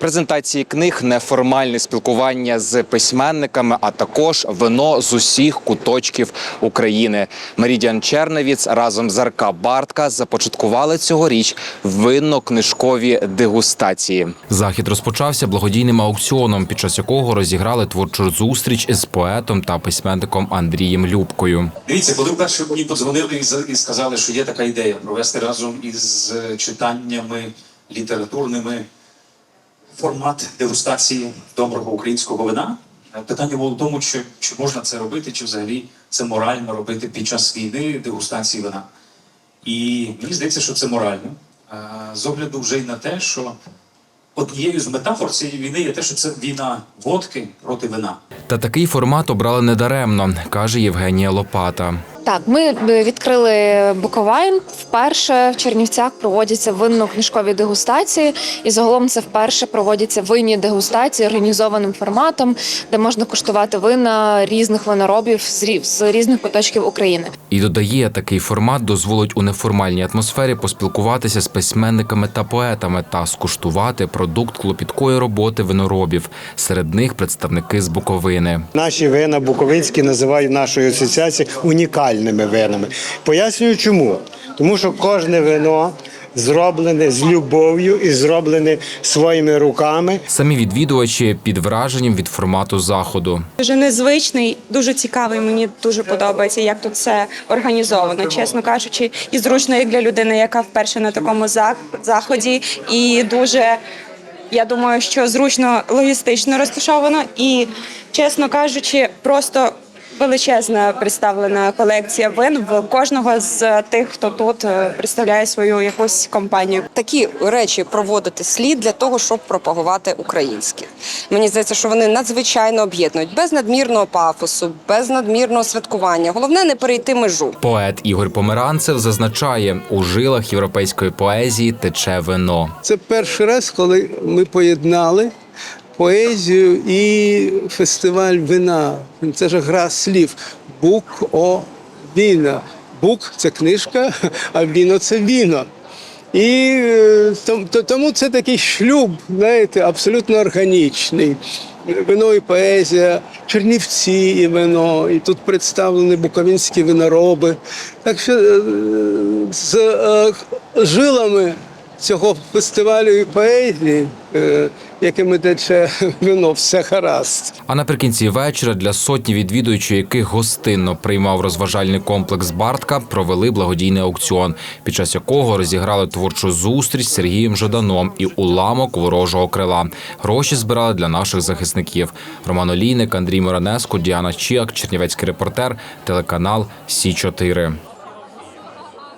презентації книг, неформальне спілкування з письменниками, а також вино з усіх куточків України. Мерідіан Черневіц разом з Арка Бартка започаткували цьогоріч винно-книжкові дегустації. Захід розпочався благодійним аукціоном, під час якого розіграли творчу зустріч з поетом та письменником Андрієм Любкою. Дивіться, коли вперше мені подзвонили і і сказали, що є така ідея провести разом із читаннями літературними формат дегустації доброго українського вина. е, Питання було в тому, чи, чи можна це робити, чи взагалі це морально робити під час війни дегустації вина. І мені здається, що це морально. Е, З огляду вже й на те, що однією з метафор цієї війни є те, що це війна водки проти вина. Та такий формат обрали недаремно, каже Євгенія Лопата. Так, ми е, відкрили Буковайн. Вперше в Чернівцях проводяться винно-книжкові дегустації, і загалом це вперше проводяться винні дегустації організованим форматом, де можна куштувати вина різних виноробів з з різних куточків України. І додає, такий формат дозволить у неформальній атмосфері поспілкуватися з письменниками та поетами та скуштувати продукт клопіткої роботи виноробів. Серед них представники з Буковини. Наші вина буковинські називають нашою асоціацією унікальними винами. Пояснюю чому. Тому що кожне вино зроблене з любов'ю і зроблене своїми руками. Самі відвідувачі під враженням від формату заходу. Дуже незвичний, дуже цікавий. Мені дуже подобається, як тут все організовано, чесно кажучи, і зручно як для людини, яка вперше на такому заході, і дуже. Я думаю, що зручно логістично розташовано, і чесно кажучи, просто величезна представлена колекція вин в кожного з тих, хто тут е, представляє свою якусь компанію. такі речі проводити слід для того, щоб пропагувати українське. Мені здається, що вони надзвичайно об'єднують без надмірного пафосу, без надмірного святкування. Головне не перейти межу. Поет Ігор Померанцев зазначає, у жилах європейської поезії тече вино. Це перший раз, коли ми поєднали поезію і фестиваль вина. Це ж гра слів. Бук о віна. Бук це книжка, а віно це віно. І е, том- то- тому це такий шлюб, знаєте, абсолютно органічний. Вино і поезія, Чернівці і вино, і тут представлені буковинські винороби. Так що е, з е, жилами цього фестивалю і поезії, е, якими тече вино, все гаразд. А наприкінці вечора для сотні відвідувачів, яких гостинно приймав розважальний комплекс Бартка, провели благодійний аукціон, під час якого розіграли творчу зустріч з Сергієм Жаданом і уламок ворожого крила. Гроші збирали для наших захисників. Роман Олійник, Андрій Моранеско, Діана Чіак, Чернівецький репортер, телеканал Сі 4